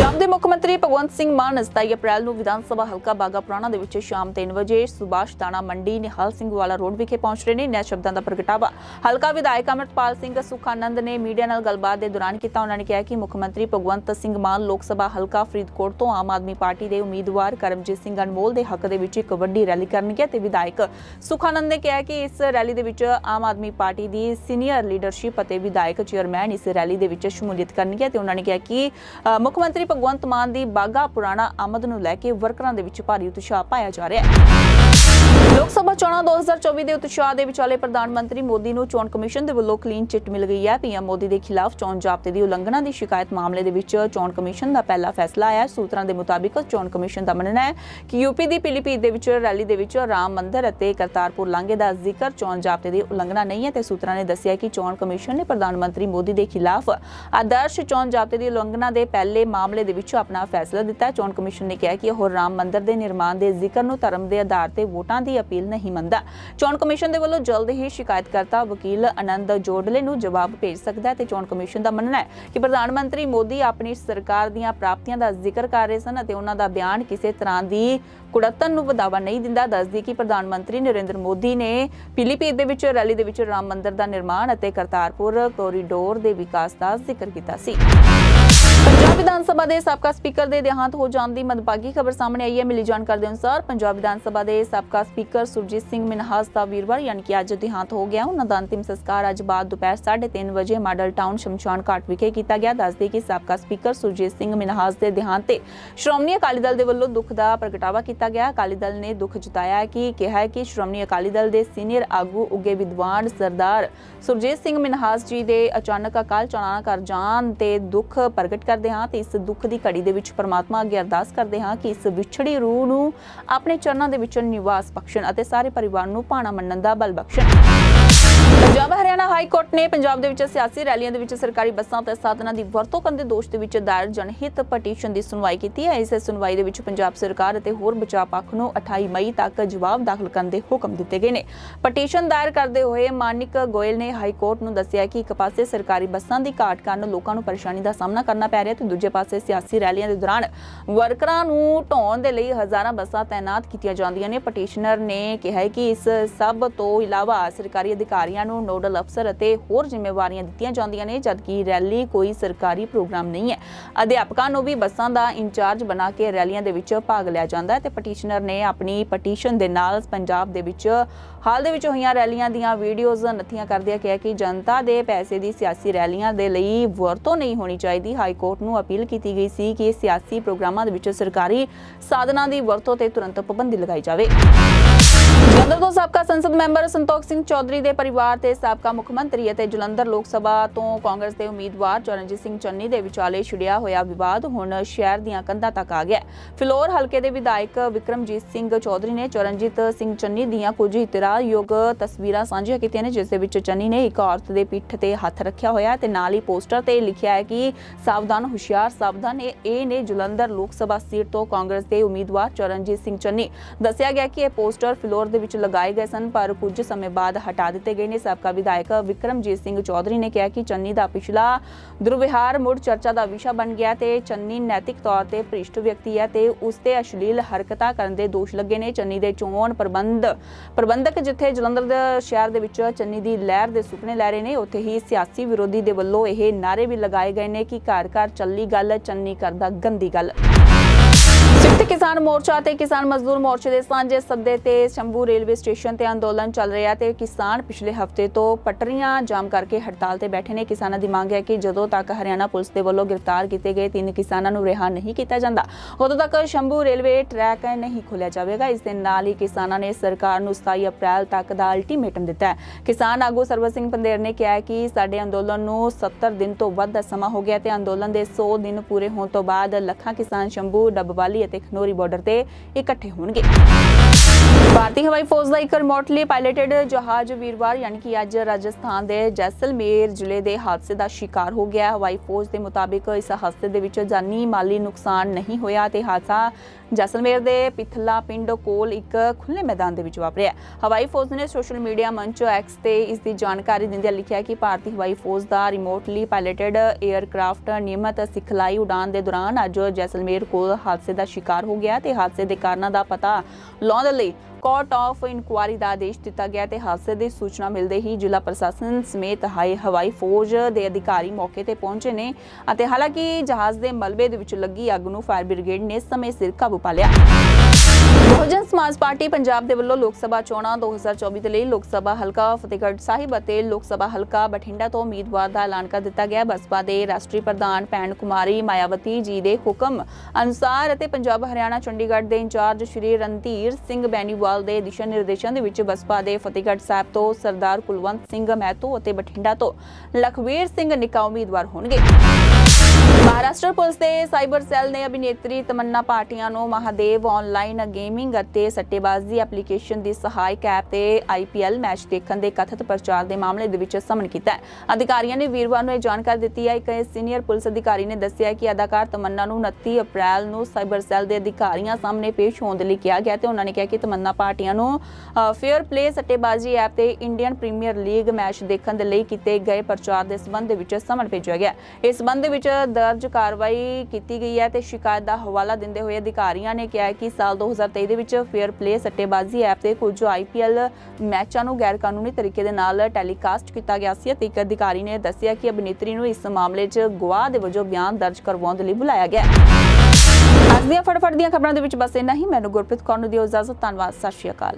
ਪੰਜਾਬ ਦੇ ਮੁੱਖ ਮੰਤਰੀ ਭਗਵੰਤ ਸਿੰਘ ਮਾਨ 27 ਅਪ੍ਰੈਲ ਨੂੰ ਵਿਧਾਨ ਸਭਾ ਹਲਕਾ ਬਾਗਾ ਪੁਰਾਣਾ ਦੇ ਵਿੱਚ ਸ਼ਾਮ 3 ਵਜੇ ਸੁਭਾਸ਼ ਦਾਣਾ ਮੰਡੀ ਨਿਹਾਲ ਸਿੰਘ ਵਾਲਾ ਰੋਡ ਵਿਖੇ ਪਹੁੰਚ ਰਹੇ ਨੇ। ਨਿਆ ਸ਼ਬਦਾਂ ਦਾ ਪ੍ਰਗਟਾਵਾ। ਹਲਕਾ ਵਿਧਾਇਕ ਅਮਰਪਾਲ ਸਿੰਘ ਸੁਖਾਨੰਦ ਨੇ ਮੀਡੀਆ ਨਾਲ ਗੱਲਬਾਤ ਦੇ ਦੌਰਾਨ ਕੀਤਾ। ਉਹਨਾਂ ਨੇ ਕਿਹਾ ਕਿ ਮੁੱਖ ਮੰਤਰੀ ਭਗਵੰਤ ਸਿੰਘ ਮਾਨ ਲੋਕ ਸਭਾ ਹਲਕਾ ਫਰੀਦਕੋਟ ਤੋਂ ਆਮ ਆਦਮੀ ਪਾਰਟੀ ਦੇ ਉਮੀਦਵਾਰ ਕਰਮਜੀਤ ਸਿੰਘ ਅਨਮੋਲ ਦੇ ਹੱਕ ਦੇ ਵਿੱਚ ਇੱਕ ਵੱਡੀ ਰੈਲੀ ਕਰਨਗੇ ਤੇ ਵਿਧਾਇਕ ਸੁਖਾਨੰਦ ਨੇ ਕਿਹਾ ਕਿ ਇਸ ਰੈਲੀ ਦੇ ਵਿੱਚ ਆਮ ਆਦਮੀ ਪਾਰਟੀ ਦੀ ਸੀਨੀਅਰ ਲੀਡਰਸ਼ਿਪ ਅਤੇ ਵਿਧਾਇਕ ਚੇਅਰਮੈਨ ਇਸ ਰੈਲੀ ਦੇ ਵਿੱਚ ਸ਼ਮੂਲੀਅਤ ਕਰਨਗੇ ਤੇ ਉਹਨਾਂ ਨੇ ਕਿਹਾ ਕਿ ਮੁੱਖ ਮੰਤਰੀ ਭਗਵੰਤ ਮਾਨ ਦੀ ਬਾਗਾ ਪੁਰਾਣਾ ਆਮਦ ਨੂੰ ਲੈ ਕੇ ਵਰਕਰਾਂ ਦੇ ਵਿੱਚ ਭਾਰੀ ਉਤਸ਼ਾਹ ਪਾਇਆ ਜਾ ਰਿਹਾ ਹੈ। ਲੋਕ ਸਭਾ ਚੋਣਾਂ 2024 ਦੇ ਉਤਸ਼ਾਹ ਦੇ ਵਿਚਾਲੇ ਪ੍ਰਧਾਨ ਮੰਤਰੀ ਮੋਦੀ ਨੂੰ ਚੋਣ ਕਮਿਸ਼ਨ ਦੇ ਵੱਲੋਂ ਕਲੀਨ ਚਿੱਟ ਮਿਲ ਗਈ ਹੈ। ਪੀਐਮ ਮੋਦੀ ਦੇ ਖਿਲਾਫ ਚੋਣ ਜ਼ਾਬਤੇ ਦੀ ਉਲੰਘਣਾ ਦੀ ਸ਼ਿਕਾਇਤ ਮਾਮਲੇ ਦੇ ਵਿੱਚ ਚੋਣ ਕਮਿਸ਼ਨ ਦਾ ਪਹਿਲਾ ਫੈਸਲਾ ਆਇਆ। ਸੂਤਰਾਂ ਦੇ ਮੁਤਾਬਿਕ ਚੋਣ ਕਮਿਸ਼ਨ ਦਾ ਮੰਨਣਾ ਹੈ ਕਿ ਯੂਪੀ ਦੀ ਪਿਲੀਭੀਤ ਦੇ ਵਿੱਚ ਰੈਲੀ ਦੇ ਵਿੱਚ ਰਾਮ ਮੰਦਿਰ ਅਤੇ ਕਰਤਾਰਪੁਰ ਲਾਂਘੇ ਦਾ ਜ਼ਿਕਰ ਚੋਣ ਜ਼ਾਬਤੇ ਦੀ ਉਲੰਘਣਾ ਨਹੀਂ ਹੈ ਤੇ ਸੂਤਰਾਂ ਨੇ ਦੱਸਿਆ ਕਿ ਚੋਣ ਕਮਿਸ਼ਨ ਨੇ ਪ੍ਰਧਾਨ ਮੰਤਰੀ ਮੋਦੀ ਦੇ ਖਿਲਾਫ ਆਦਰਸ਼ ਚੋਣ ਜ਼ਾਬਤੇ ਦੀ ਉਲੰਘਣਾ ਦੇ ਪਹਿਲੇ ਮਾਮਲੇ ਦੇ ਵਿੱਚ ਆਪਣਾ ਫੈਸਲਾ ਦਿੱਤਾ। ਚੋਣ ਕਮਿਸ਼ਨ ਨੇ ਕਿਹਾ ਕਿ ਉਹ ਰਾਮ ਮੰਦਿਰ ਦੇ ਨਿਰਮਾਣ ਦੇ ਜ਼ਿਕਰ ਨੂੰ ਧਰਮ ਦੇ ਆਧਾਰ ਤੇ ਵੋਟਾਂ ਦੀ ਅਪੀਲ ਨਹੀਂ ਮੰਨਦਾ। ਚੋਣ ਕਮਿਸ਼ਨ ਦੇ ਵੱਲੋਂ ਜਲਦ ਹੀ ਸ਼ਿਕਾਇਤਕਰਤਾ ਵਕੀਲ ਆਨੰਦ ਜੋੜਲੇ ਨੂੰ ਜਵਾਬ ਭੇਜ ਸਕਦਾ ਹੈ ਤੇ ਚੋਣ ਕਮਿਸ਼ਨ ਦਾ ਮੰਨਣਾ ਹੈ ਕਿ ਪ੍ਰਧਾਨ ਮੰਤਰੀ ਮੋਦੀ ਆਪਣੀ ਸਰਕਾਰ ਦੀਆਂ ਪ੍ਰਾਪਤੀਆਂ ਦਾ ਜ਼ਿਕਰ ਕਰ ਰਹੇ ਸਨ ਅਤੇ ਉਹਨਾਂ ਦਾ ਬਿਆਨ ਕਿਸੇ ਤਰ੍ਹਾਂ ਦੀ ਕੁੜੱਤਨ ਨੂੰ ਵਧਾਵਾ ਨਹੀਂ ਦਿੰਦਾ। ਦੱਸਦੀ ਕਿ ਪ੍ਰਧਾਨ ਮੰਤਰੀ ਨਰਿੰਦਰ ਮੋਦੀ ਨੇ ਫਿਲੀਪੀਨ ਦੇ ਵਿੱਚ, ਰੈਲੀ ਦੇ ਵਿੱਚ ਰਾਮ ਮੰਦਿਰ ਦਾ ਨਿਰਮਾਣ ਅਤੇ ਕਰਤਾਰਪੁਰ ਕੋਰੀਡੋਰ ਦੇ ਵਿਕਾਸ ਦਾ ਜ਼ਿਕਰ ਕੀਤਾ ਸੀ। ਪੰਜਾਬ ਵਿਧਾਨ ਸਭਾ ਦੇ ਸਾਬਕਾ ਸਪੀਕਰ ਦੇ ਦੇਹਾਂਤ ਹੋ ਜਾਣ ਦੀ ਮੰਦਭਾਗੀ ਖਬਰ ਸਾਹਮਣੇ ਆਈ ਹੈ। ਮਿਲੀ ਜਾਣਕਾਰੀ ਦੇ ਅਨੁਸਾਰ ਪੰਜਾਬ ਵਿਧਾਨ ਸਭਾ ਦੇ ਸਾਬਕਾ ਸਪੀਕਰ ਸੁਰਜੀਤ ਸਿੰਘ ਮਿਨਹਾਸ ਦਾ ਵੀਰਵਾਰ ਯਾਨੀ ਕਿ ਅੱਜ ਦੇਹਾਂਤ ਹੋ ਗਿਆ। ਉਹਨਾਂ ਦਾ ਅੰਤਿਮ ਸੰਸਕਾਰ ਅੱਜ ਬਾਅਦ ਦੁਪਹਿਰ 3:30 ਵਜੇ ਮਾਡਲ ਟਾਊਨ ਸ਼ਮਸ਼ਾਨ ਘਾਟ ਵਿਖੇ ਕੀਤਾ ਗਿਆ। ਦੱਸਦੇ ਕਿ ਸਾਬਕਾ ਸਪੀਕਰ ਸੁਰਜੀਤ ਸਿੰਘ ਮਿਨਹਾਸ ਦੇ ਦੇਹਾਂਤ ਤੇ ਸ਼੍ਰੋਮਣੀ ਅਕਾਲੀ ਦਲ ਦੇ ਵੱਲੋਂ ਦੁੱਖ ਦਾ ਪ੍ਰਗਟਾਵਾ ਕੀਤਾ ਗਿਆ। ਅਕਾਲੀ ਦਲ ਨੇ ਦੁੱਖ ਜਤਾਇਆ ਕਿ ਕਿਹਾ ਕਿ ਸ਼੍ਰੋਮਣੀ ਅਕਾਲੀ ਦਲ ਦੇ ਸੀਨੀਅਰ ਆਗੂ ਉੱਗੇ ਵਿਦਵਾਨ ਸਰਦਾਰ ਸੁਰਜੀਤ ਸਿੰਘ ਮਿਨਹਾਸ ਜੀ ਦੇ ਅਚਾਨਕ ਅਕਾਲ ਚਲਾਣਾ ਕਰ ਜਾਣ ਤੇ ਦੁੱਖ ਪ੍ਰਗਟ ਕਰਦੇ ਹਾਂ ਤੇ ਇਸ ਦੁੱਖ ਦੀ ਘੜੀ ਦੇ ਵਿੱਚ ਪਰਮਾਤਮਾ ਅੱਗੇ ਅਰਦਾਸ ਕਰਦੇ ਹਾਂ ਕਿ ਇਸ ਵਿਛੜੀ ਰੂਹ ਨੂੰ ਆਪਣੇ ਚਰਨਾਂ ਦੇ ਵਿੱਚ ਨਿਵਾਸ ਬਖਸ਼ਣ ਅਤੇ ਸਾਰੇ ਪਰਿਵਾਰ ਨੂੰ ਭਾਣਾ ਮੰਨਣ ਦਾ ਬਲ ਬਖਸ਼ਣ। ਪੰਜਾਬ ਹਰਿਆਣਾ ਹਾਈ ਕੋਰਟ ਨੇ ਪੰਜਾਬ ਦੇ ਵਿੱਚ ਸਿਆਸੀ ਰੈਲੀਆਂ ਦੇ ਵਿੱਚ ਸਰਕਾਰੀ ਬੱਸਾਂ ਤੇ ਸਾਧਨਾਂ ਦੀ ਵਰਤੋਂ ਕਰਨ ਦੇ ਦੋਸ਼ ਦੇ ਵਿੱਚ ਦਾਇਰ ਜਨਹਿਤ ਪਟੀਸ਼ਨ ਦੀ ਸੁਣਵਾਈ ਕੀਤੀ ਹੈ। ਇਸ ਸੁਣਵਾਈ ਦੇ ਵਿੱਚ ਪੰਜਾਬ ਸਰਕਾਰ ਅਤੇ ਹੋਰ ਬਚਾਅ ਪੱਖ ਨੂੰ 28 ਮਈ ਤੱਕ ਜਵਾਬ ਦਾਖਲ ਕਰਨ ਦੇ ਹੁਕਮ ਦਿੱਤੇ ਗਏ ਨੇ। ਪਟੀਸ਼ਨ ਦਾਇਰ ਕਰਦੇ ਹੋਏ ਮਾਨਿਕ ਗੋਇਲ ਨੇ ਹਾਈ ਕੋਰਟ ਨੂੰ ਦੱਸਿਆ ਕਿ ਇੱਕ ਪਾਸੇ ਸਰਕਾਰੀ ਬੱਸਾਂ ਦੀ ਘਾਟ ਕਾਰਨ ਲੋਕਾਂ ਨੂੰ ਪਰੇਸ਼ਾਨੀ ਦਾ ਸਾਹਮਣਾ ਕਰਨਾ ਪੈ ਰਿਹਾ ਤੇ ਦੂਜੇ ਪਾਸੇ ਸਿਆਸੀ ਰੈਲੀਆਂ ਦੇ ਦੌਰਾਨ ਵਰਕਰਾਂ ਨੂੰ ਢਾਉਣ ਦੇ ਲਈ ਹਜ਼ਾਰਾਂ ਬੱਸਾਂ ਤਾਇਨਾਤ ਕੀਤੀਆਂ ਜਾਂਦੀਆਂ ਨੇ। ਪਟੀਸ਼ਨਰ ਨੇ ਕਿਹਾ ਕਿ ਇਸ ਸਭ ਤੋਂ ਇਲਾਵਾ ਸਰਕਾਰੀ ਅਧਿਕਾਰੀਆਂ ਨੂੰ ਨੋਡਲ ਅਫਸਰ ਅਤੇ ਹੋਰ ਜ਼ਿੰਮੇਵਾਰੀਆਂ ਦਿੱਤੀਆਂ ਜਾਂਦੀਆਂ ਨੇ, ਜਦਕਿ ਰੈਲੀ ਕੋਈ ਸਰਕਾਰੀ ਪ੍ਰੋਗਰਾਮ ਨਹੀਂ ਹੈ। ਅਧਿਆਪਕਾਂ ਨੂੰ ਵੀ ਬੱਸਾਂ ਦਾ ਇੰਚਾਰਜ ਬਣਾ ਕੇ ਰੈਲੀਆਂ ਦੇ ਵਿੱਚ ਭਾਗ ਲਿਆ ਜਾਂਦਾ ਹੈ ਤੇ ਪਟੀਸ਼ਨਰ ਨੇ ਆਪਣੀ ਪਟੀਸ਼ਨ ਦੇ ਨਾਲ ਪੰਜਾਬ ਦੇ ਵਿੱਚ, ਹਾਲ ਦੇ ਵਿੱਚ ਹੋਈਆਂ ਰੈਲੀਆਂ ਦੀਆਂ ਵੀਡੀਓਜ਼ ਨੱਥੀਆਂ ਕਰਦਿਆਂ ਕਿਹਾ ਕਿ ਜਨਤਾ ਦੇ ਪੈਸੇ ਦੀ ਸਿਆਸੀ ਰੈਲੀਆਂ ਦੇ ਲਈ ਵਰਤੋਂ ਨਹੀਂ ਹੋਣੀ ਚਾਹੀਦੀ। ਹਾਈ ਕੋਰਟ ਨੂੰ ਅਪੀਲ ਕੀਤੀ ਗਈ ਸੀ ਕਿ ਸਿਆਸੀ ਪ੍ਰੋਗਰਾਮਾਂ ਦੇ ਵਿੱਚ ਸਰਕਾਰੀ ਸਾਧਨਾਂ ਦੀ ਵਰਤੋਂ ਤੇ ਤੁਰੰਤ ਪਾਬੰਦੀ ਲਗਾਈ ਜਾਵੇ। ਜਲੰਧਰ ਤੋਂ ਸਾਬਕਾ ਸੰਸਦ ਮੈਂਬਰ ਸੰਤੋਖ ਸਿੰਘ ਚੌਧਰੀ ਦੇ ਪਰਿਵਾਰ ਤੇ ਸਾਬਕਾ ਮੁੱਖ ਮੰਤਰੀ ਅਤੇ ਜਲੰਧਰ ਲੋਕ ਸਭਾ ਤੋਂ ਕਾਂਗਰਸ ਦੇ ਉਮੀਦਵਾਰ ਚਰਨਜੀਤ ਸਿੰਘ ਚੰਨੀ ਦੇ ਵਿਚਾਲੇ ਛਿੜਿਆ ਹੋਇਆ ਵਿਵਾਦ ਹੁਣ ਸ਼ਹਿਰ ਦੀਆਂ ਕੰਧਾਂ ਤੱਕ ਆ ਗਿਆ ਫਿਲੌਰ ਹਲਕੇ ਦੇ ਵਿਧਾਇਕ ਵਿਕਰਮਜੀਤ ਸਿੰਘ ਚੌਧਰੀ ਨੇ ਚਰਨਜੀਤ ਸਿੰਘ ਚੰਨੀ ਦੀਆਂ ਕੁਝ ਇਤਰਾਜ਼ਯੋਗ ਤਸਵੀਰਾਂ ਸਾਂਝੀਆਂ ਕੀਤੀਆਂ ਨੇ, ਜਿਸ ਦੇ ਵਿੱਚ ਚੰਨੀ ਨੇ ਇੱਕ ਔਰਤ ਦੇ ਪਿੱਠ ਤੇ ਹੱਥ ਰੱਖਿਆ ਹੋਇਆ ਤੇ ਨਾਲ ਹੀ ਪੋਸਟਰ ਤੇ ਲਿਖਿਆ ਹੈ ਕਿ ਸਾਵਧਾਨ, ਹੁਸ਼ਿਆਰ ਸਾਵਧਾਨ ਇਹ ਨੇ ਜਲੰਧਰ ਲੋਕ ਸਭਾ ਸੀਟ ਤੋਂ ਕਾਂਗਰਸ ਦੇ ਉਮੀਦਵਾਰ ਚਰਨਜੀਤ ਸਿੰਘ ਚੰਨੀ। ਦੱਸਿਆ ਗਿਆ ਕਿ ਇਹ ਪੋਸਟਰ ਫਿਲੌਰ ਦੇ ਵਿੱਚ ਲਗਾਏ ਗਏ ਸਨ, ਪਰ ਕੁਝ ਸਮੇਂ ਬਾਅਦ ਹਟਾ ਦਿੱਤੇ ਗਏ ਨੇ। ਸਾਬਕਾ ਵਿਧਾਇਕ ਵਿਕਰਮਜੀਤ ਸਿੰਘ ਚੌਧਰੀ ਨੇ ਕਿਹਾ ਕਿ ਚੰਨੀ ਦਾ ਪਿਛਲਾ ਦੁਰਵਿਹਾਰ ਮੁੜ ਚਰਚਾ ਦਾ ਵਿਸ਼ਾ ਬਣ ਗਿਆ ਤੇ ਚੰਨੀ ਨੈਤਿਕ ਤੌਰ ਤੇ ਭ੍ਰਿਸ਼ਟ ਵਿਅਕਤੀ ਹੈ ਤੇ ਉਸ ਤੇ ਅਸ਼ਲੀਲ ਹਰਕਤਾਂ ਕਰਨ ਦੇ ਦੋਸ਼ ਲੱਗੇ ਨੇ। ਚੰਨੀ ਦੇ ਚੋਣ ਪ੍ਰਬੰਧ, ਪ੍ਰਬੰਧਕ ਜਿੱਥੇ ਜਲੰਧਰ ਦੇ ਸ਼ਹਿਰ ਦੇ ਵਿੱਚ ਚੰਨੀ ਦੀ ਲਹਿਰ ਦੇ ਸੁਪਨੇ ਲੈ ਰਹੇ ਨੇ, ਉੱਥੇ ਹੀ ਸਿਆਸੀ ਵਿਰੋਧੀ ਦੇ ਵੱਲੋਂ ਇਹ ਨਾਰੇ ਵੀ ਲਗਾਏ ਗਏ ਨੇ ਕਿ ਘਰ ਘਰ ਚੱਲੀ ਗੱਲ, ਚੰਨੀ ਕਰਦਾ ਗੰਦੀ ਗੱਲ। ਸੰਯੁਕਤ ਕਿਸਾਨ ਮੋਰਚਾ ਤੇ ਕਿਸਾਨ ਮਜ਼ਦੂਰ ਮੋਰਚੇ ਦੇ ਸਾਂਝੇ ਸੱਦੇ ਤੇ ਸ਼ੰਭੂ ਰੇਲਵੇ ਸਟੇਸ਼ਨ ਤੇ ਅੰਦੋਲਨ ਚੱਲ ਰਿਹਾ ਤੇ ਕਿਸਾਨ ਪਿਛਲੇ ਹਫ਼ਤੇ ਤੋਂ ਪਟਰੀਆਂ ਜਾਮ ਕਰਕੇ ਹੜਤਾਲ ਤੇ ਬੈਠੇ ਨੇ। ਕਿਸਾਨਾਂ ਦੀ ਮੰਗ ਹੈ ਕਿ ਜਦੋਂ ਤੱਕ ਹਰਿਆਣਾ ਪੁਲਿਸ ਦੇ ਵੱਲੋਂ ਗ੍ਰਿਫਤਾਰ ਕੀਤੇ ਗਏ ਤਿੰਨ ਕਿਸਾਨਾਂ ਨੂੰ ਰਿਹਾ ਨਹੀਂ ਕੀਤਾ ਜਾਂਦਾ, ਉਦੋਂ ਤੱਕ ਸ਼ੰਭੂ ਰੇਲਵੇ ਟਰੈਕ ਨਹੀਂ ਖੋਲ੍ਹਿਆ ਜਾਵੇਗਾ। ਇਸ ਦੇ ਨਾਲ ਹੀ ਕਿਸਾਨਾਂ ਨੇ ਸਰਕਾਰ ਨੂੰ 27 ਅਪ੍ਰੈਲ ਤੱਕ ਦਾ ਅਲਟੀਮੇਟਮ ਦਿੱਤਾ ਹੈ। ਕਿਸਾਨ ਆਗੂ ਸਰਵਤ ਸਿੰਘ ਪੰਦੇਰ ਨੇ ਕਿਹਾ ਕਿ ਸਾਡੇ ਅੰਦੋਲਨ ਨੂੰ 70 ਦਿਨ ਤੋਂ ਵੱਧ ਦਾ ਸਮਾਂ ਹੋ ਗਿਆ ਤੇ ਅੰਦੋਲਨ ਦੇ 100 ਦਿਨ ਪੂਰੇ ਹੋਣ ਤੋਂ ਬਾਅਦ ਲੱਖਾਂ ਕਿਸਾਨ ਸ਼ੰਭੂ, ਡੱਬਵਾਲੀ ਅਤੇ ਨੋਰੀ ਬਾਰਡਰ ਤੇ ਇਕੱਠੇ ਹੋਣਗੇ। ਭਾਰਤੀ ਹਵਾਈ ਫੌਜ ਦਾ ਇੱਕ ਰਿਮੋਟਲੀ ਪਾਇਲਟਡ ਜਹਾਜ਼ ਵੀਰਵਾਰ, ਯਾਨੀ ਕਿ ਅੱਜ ਰਾਜਸਥਾਨ ਦੇ ਜੈਸਲਮੇਰ ਜ਼ਿਲ੍ਹੇ ਦੇ ਹਾਦਸੇ ਦਾ ਸ਼ਿਕਾਰ ਹੋ ਗਿਆ ਹਵਾਈ ਫੌਜ ਦੇ ਮੁਤਾਬਿਕ ਇਸ ਹਾਦਸੇ ਦੇ ਵਿੱਚ ਜਾਨੀ ਮਾਲੀ ਨੁਕਸਾਨ ਨਹੀਂ ਹੋਇਆ ਤੇ ਹਾਦਸਾ ਜੈਸਲਮੇਰ ਦੇ ਪਿਥਲਾ ਪਿੰਡ ਕੋਲ ਇੱਕ ਖੁੱਲੇ ਮੈਦਾਨ ਦੇ ਵਿੱਚ ਵਾਪਰਿਆ। ਹਵਾਈ ਫੌਜ ਨੇ ਸੋਸ਼ਲ ਮੀਡੀਆ ਮੰਚ ਐਕਸ ਤੇ ਇਸ ਦੀ ਜਾਣਕਾਰੀ ਦਿੰਦਿਆਂ ਲਿਖਿਆ ਕਿ ਭਾਰਤੀ ਹਵਾਈ ਫੌਜ ਦਾ ਰਿਮੋਟਲੀ ਪਾਇਲਟਡ 에ਅਰਕ੍ਰਾਫਟ ਨਿਯਮਤ ਸਿਖਲਾਈ ਉਡਾਨ ਦੇ ਦੌਰਾਨ ਅੱਜ ਜੈਸਲਮੇਰ ਕੋਲ ਹਾਦਸੇ ਦਾ ਸ਼ਿਕਾਰ ਹੋ ਗਿਆ ਤੇ ਹਾਦਸੇ ਦੇ ਕਾਰਨਾਂ ਦਾ ਪਤਾ ਲਾਉਣ ਦੇ ਲਈ ਕੋਰਟ ਆਫ ਇਨਕੁਆਰੀ ਦਾ ਆਦੇਸ਼ ਦਿੱਤਾ ਗਿਆ ਤੇ ਹਾਦਸੇ ਦੀ ਸੂਚਨਾ ਮਿਲਦੇ ਹੀ ਜ਼ਿਲ੍ਹਾ ਪ੍ਰਸ਼ਾਸਨ ਸਮੇਤ ਹਾਈ ਹਵਾਈ ਫੌਜ ਦੇ ਅਧਿਕਾਰੀ ਮੌਕੇ ਤੇ ਪਹੁੰਚੇ ਨੇ ਅਤੇ ਹਾਲਾਂਕਿ ਜਹਾਜ਼ ਦੇ ਮਲਬੇ ਦੇ ਵਿੱਚ ਲੱਗੀ ਅੱਗ ਨੂੰ ਫਾਇਰ ਬ੍ਰਿਗੇਡ ਨੇ ਸਮੇਂ ਸਿਰ ਕਾਬੂ ਪਾ ਲਿਆ। ਬਹੁਜਨ ਸਮਾਜ ਪਾਰਟੀ ਪੰਜਾਬ ਦੇ ਵੱਲੋਂ ਲੋਕ ਸਭਾ ਚੋਣਾਂ 2024 ਦੇ ਲਈ ਲੋਕ ਸਭਾ ਹਲਕਾ, ਫਤਿਹਗੜ੍ਹ ਸਾਹਿਬ ਅਤੇ ਲੋਕ ਸਭਾ ਹਲਕਾ ਬਠਿੰਡਾ ਤੋਂ ਉਮੀਦਵਾਰ ਦਾ ਐਲਾਨ ਕਰ ਦਿੱਤਾ ਗਿਆ। ਬਸਪਾ ਦੇ ਰਾਸ਼ਟਰੀ ਪ੍ਰਧਾਨ ਭੈਣ ਕੁਮਾਰੀ ਮਾਇਆਵਤੀ ਜੀ ਦੇ ਹੁਕਮ ਅਨੁਸਾਰ ਅਤੇ ਪੰਜਾਬ ਹਰਿਆਣਾ ਚੰਡੀਗੜ੍ਹ ਦੇ ਇੰਚਾਰਜ ਸ਼੍ਰੀ ਰਣਧੀਰ ਸਿੰਘ ਬੈਨੀਵਾਲ ਦੇ ਦਿਸ਼ਾ ਨਿਰਦੇਸ਼ਾਂ ਦੇ ਵਿੱਚ ਬਸਪਾ ਦੇ ਫਤਿਹਗੜ੍ਹ ਸਾਹਿਬ ਤੋਂ ਸਰਦਾਰ ਕੁਲਵੰਤ ਸਿੰਘ ਮਹਿਤੋ ਅਤੇ ਬਠਿੰਡਾ ਤੋਂ ਲਖਵੀਰ ਸਿੰਘ ਨਿੱਕਾ ਉਮੀਦਵਾਰ ਹੋਣਗੇ। ਮਹਾਰਾਸ਼ਟਰ ਪੁਲਿਸ ਦੇ ਸਾਈਬਰ ਸੈੱਲ ਨੇ ਅਭਿਨੇਤਰੀ ਤਮੰਨਾ ਪਾਟਿਆਂ ਨੂੰ ਮਹਾਦੇਵ ਆਨਲਾਈਨ ਗੇਮਿੰਗ ਅਤੇ ਸੱਟੇਬਾਜ਼ੀ ਐਪਲੀਕੇਸ਼ਨ ਦੀ ਸਹਾਇਕ ਐਪ ਤੇ ਆਈਪੀਐਲ ਮੈਚ ਦੇਖਣ ਦੇ ਕਥਿਤ ਪ੍ਰਚਾਰ ਦੇ ਮਾਮਲੇ ਦੇ ਵਿੱਚ ਸਮਨ ਕੀਤਾ ਹੈ। ਅਧਿਕਾਰੀਆਂ ਨੇ ਵੀਰਵਾਰ ਨੂੰ ਇਹ ਜਾਣਕਾਰੀ ਦਿੱਤੀ ਹੈ। ਇੱਕ ਸੀਨੀਅਰ ਪੁਲਿਸ ਅਧਿਕਾਰੀ ਨੇ ਦੱਸਿਆ ਕਿ ਅਦਾਕਾਰ ਤਮੰਨਾ ਨੂੰ 29 ਅਪ੍ਰੈਲ ਨੂੰ ਸਾਈਬਰ ਸੈੱਲ ਦੇ ਅਧਿਕਾਰੀਆਂ ਸਾਹਮਣੇ ਪੇਸ਼ ਹੋਣ ਦੇ ਲਈ ਕਿਹਾ ਗਿਆ ਤੇ ਉਹਨਾਂ ਨੇ ਕਿਹਾ ਕਿ ਤਮੰਨਾ ਪਾਟਿਆਂ ਨੂੰ ਫੇਅਰ ਪਲੇ ਸੱਟੇਬਾਜ਼ੀ ਐਪ ਤੇ ਇੰਡੀਅਨ ਪ੍ਰੀਮੀਅਰ ਲੀਗ ਮੈਚ ਦੇਖਣ ਦੇ ਲਈ ਕੀਤੇ ਗਏ ਪ੍ਰਚਾਰ ਦੇ ਸਬੰਧ ਵਿੱਚ ਸਮਨ ਭੇਜਿਆ ਗਿਆ ਇਸ ਸਬੰਧ ਵਿੱਚ ਦਰਜ ਕਾਰਵਾਈ ਕੀਤੀ ਗਈ ਹੈ ਤੇ ਸ਼ਿਕਾਇਤ ਦਾ ਹਵਾਲਾ ਦਿੰਦੇ ਹੋਏ ਅਧਿਕਾਰੀਆਂ ਨੇ ਕਿਹਾ ਕਿ ਸਾਲ 2023 ਦੇ ਵਿੱਚ ਫੇਅਰ ਪਲੇ ਸੱਟੇਬਾਜ਼ੀ ਐਪ ਤੇ ਕੁਝ ਆਈਪੀਐਲ ਮੈਚਾਂ ਨੂੰ ਗੈਰ ਕਾਨੂੰਨੀ ਤਰੀਕੇ ਦੇ ਨਾਲ ਟੈਲੀਕਾਸਟ ਕੀਤਾ ਗਿਆ ਸੀ ਤੇ ਇੱਕ ਅਧਿਕਾਰੀ ਨੇ ਦੱਸਿਆ ਕਿ ਅਭਿਨੇਤਰੀ ਨੂੰ ਇਸ ਮਾਮਲੇ 'ਚ ਗਵਾਹ ਦੇ ਵਜੋਂ ਬਿਆਨ ਦਰਜ ਕਰਵਾਉਣ ਦੇ ਲਈ ਬੁਲਾਇਆ ਗਿਆ ਅੱਜ ਦੀਆਂ ਫਟਫਟ ਦੀਆਂ ਖਬਰਾਂ ਦੇ ਵਿੱਚ ਬਸ ਇੰਨਾ ਹੀ। ਮੈਨੂੰ ਗੁਰਪ੍ਰੀਤ ਕੌਰ ਨੂੰ ਦਿਓ ਇਜਾਜ਼ਤ। ਧੰਨਵਾਦ। ਸਤਿ ਸ਼੍ਰੀ ਅਕਾਲ।